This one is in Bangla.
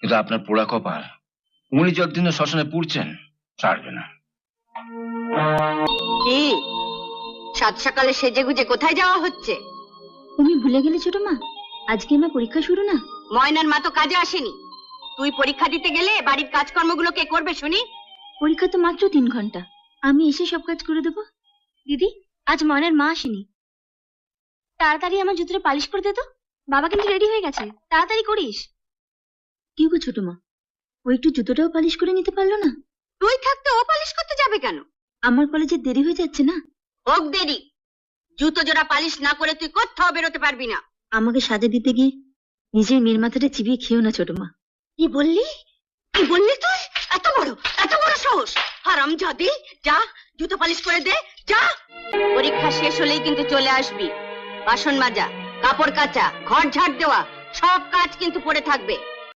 কিন্তু আপনার পোড়া কপাল। উনি যতদিন শ্মশানে পুড়ছেন ছাড়বে না। কি? সাত সকালে সেজে গুজে কোথায় যাওয়া হচ্ছে? তুমি ভুলে গেলে ছোট মা আজকে আমার পরীক্ষা শুরু না? ময়নার মা তো কাজে আসেনি। তুই পরীক্ষা দিতে গেলে বাড়ির কাজকর্মগুলো কে করবে শুনি? পরীক্ষা তো মাত্র তিন ঘণ্টা। আমি এসে সব কাজ করে দেবো। দিদি আজ ময়নার মা আসেনি। তাড়াতাড়ি আমার জুতোটা পালিশ করে দে তো। বাবা কিন্তু রেডি হয়ে গেছে। তাড়াতাড়ি করিস। কি গো ছোট মা? ও একটু জুতোটাও পালিশ করে নিতে পারল না? তুই থাকতে ও পালিশ করতে যাবে কেন? আমার কলেজে দেরি হয়ে যাচ্ছে না? হোক দেরি। জুতো জোড়া পালিশ না করে তুই কোথাও বেরোতে পারবি না। আমাকে সাজা দিতে গিয়ে নিজের মেয়ের মাথাটা চিবিয়ে খেও না ছোট মা। কি বললি? কি বললি তুই? এত বড় এত বড় সাহস। হারাম জাদি যা জুতো পালিশ করে দে যা। পরীক্ষা শেষ হলেই কিন্তু চলে আসবি। বাসন মাজা কাপড় কাচা ঘর ঝাড় দেওয়া সব কাজ কিন্তু পড়ে থাকবে।